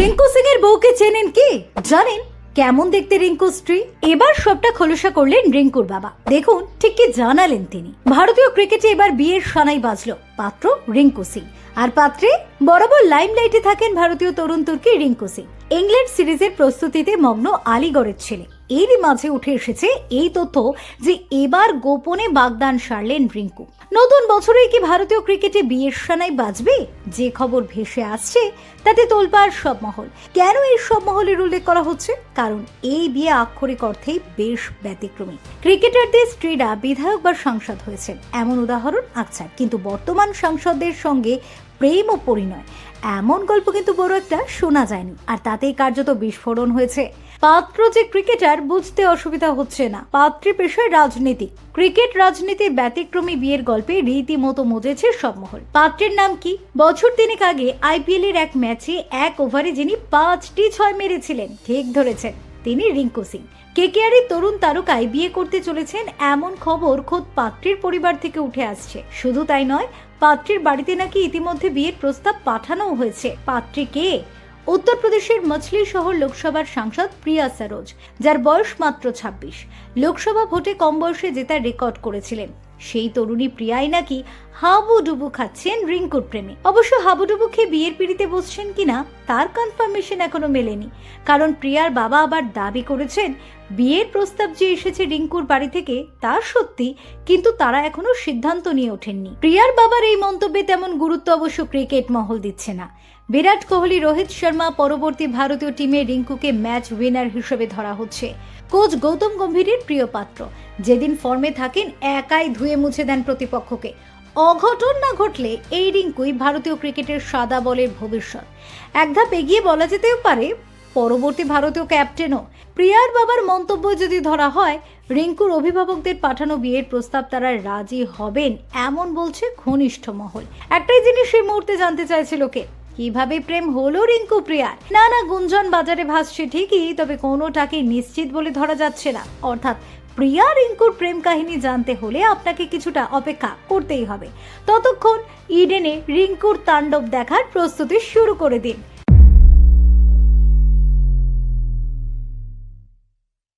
রিঙ্কু সিং এর বউকে চেনেন কি? জানেন? কেমন দেখতে রিঙ্কু স্ত্রী? এবার সবটা খোলসা করলেন রিঙ্কুর বাবা। দেখুন, ঠিক কি জানালেন তিনি। ভারতীয় ক্রিকেটে এবার বিয়ের সানাই বাজলো, পাত্র রিঙ্কু সিং। আর পাত্রে বরাবর লাইমলাইটে থাকেন ভারতীয় তরুণ তুর্কি রিঙ্কু সিং। ইংল্যান্ড সিরিজের প্রস্তুতিতে মগ্ন আলিগড়ের ছেলে। এরই মাঝে উঠে এসেছে এই তথ্য যে এবার গোপনে বাগদান সারলেন রিঙ্কু। নতুন বছরে কি ভারতীয় ক্রিকেটে বিয়ের সানাই বাজবে? যে খবর ভেসে আসছে, তাতে তোলপাড় সব মহল। কেন এই সব মহলের উল্লেখ করা হচ্ছে? কারণ এই বিয়ে আক্ষরিক অর্থেই বেশ ব্যতিক্রমী। ক্রিকেটারদের স্ত্রীরা বিধায়ক বা সাংসদ হয়েছেন, এমন উদাহরণ আকছার। কিন্তু বর্তমান সাংসদদের সঙ্গে প্রেম ও পরিণয়, এমন গল্প কিন্তু বড় একটা শোনা যায়নি। আর তাতেই কার্যত বিস্ফোরণ হয়েছে। পাত্র যে ক্রিকেটার বুঝতে অসুবিধা হচ্ছে না। পাত্রী পেশায় রাজনীতি। ক্রিকেট রাজনীতির ব্যতিক্রমী বিয়ের গল্পে রীতিমতো মজেছে মহল পাত্রের নাম কি? বছর তিনেক আগে আইপিএল এর এক ম্যাচে এক ওভারে যিনি পাঁচটি ছয় মেরেছিলেন, ঠিক ধরেছেন তিনি রিঙ্কু সিং। কেকেআরের তরুণ তারকায় বিয়ে করতে চলেছেন এমন খবর খোদ পাত্রীর পরিবার থেকে উঠে আসছে। শুধু তাই নয়, পাত্রীর বাড়িতে নাকি ইতিমধ্যে বিয়ের প্রস্তাব পাঠানোও হয়েছে। পাত্রী কে? উত্তরপ্রদেশের মছলি শহর লোকসভার সাংসদ প্রিয়া সরোজ, যার বয়স মাত্র ছাব্বিশ। লোকসভা ভোটে কম বয়সে জেতার রেকর্ড করেছিলেন। সেই তরুণী প্রিয়াই নাকি হাবুডুবু খাচ্ছেন রিঙ্কুর প্রেমে। অবশ্য হাবুডুবু খেয়ে বিয়ের পিড়িতে বসছেন কিনা তার কনফার্মেশন এখনও মেলেনি। কারণ প্রিয়ার বাবা আবার দাবি করেছেন, বিয়ের প্রস্তাব যে এসেছে রিঙ্কুর বাড়ি থেকে তা সত্যি, কিন্তু তারা এখনও সিদ্ধান্ত নিয়ে ওঠেননি। প্রিয়ার বাবার এই মন্তব্যে তেমন গুরুত্ব অবশ্য ক্রিকেট মহল দিচ্ছে না। বিরাট কোহলি, রোহিত শর্মা পরবর্তী ভারতীয় টিমে রিঙ্কুকে ম্যাচ উইনার হিসেবে ধরা হচ্ছে। কোচ গৌতম গম্ভীরের প্রিয় পাত্র। যেদিন ফর্মে থাকেন, একাই ধুয়ে মুছে দেন প্রতিপক্ষকে। অঘটন না ঘটলে এই রিঙ্কুই ভারতীয় ক্রিকেটের সাদা বলের ভবিষ্যৎ। এক ধাপ এগিয়ে বলা যেতেও পারে, পরবর্তী ভারতীয় ক্যাপ্টেনও। প্রিয়ার বাবার মন্তব্য যদি ধরা হয়, রিঙ্কুর অভিভাবকদের পাঠানো বিয়ের প্রস্তাব তারা রাজি হবেন, এমন বলছে ঘনিষ্ঠ মহল। একটাই জিনিস এই মুহূর্তে জানতে চাইছে লোকে কীভাবে প্রেম হলো রিঙ্কু প্রিয়ার? নানা গুঞ্জন বাজারে ভাসছে ঠিকই, তবে কোনোটাকে নিশ্চিত বলে ধরা যাচ্ছে না। অর্থাৎ প্রিয়া রিঙ্কুর প্রেম কাহিনী জানতে হলে আপনাকে কিছুটা অপেক্ষা করতেই হবে। ততক্ষণ ইডেনে রিঙ্কুর তাণ্ডব দেখার প্রস্তুতি শুরু করে দিন।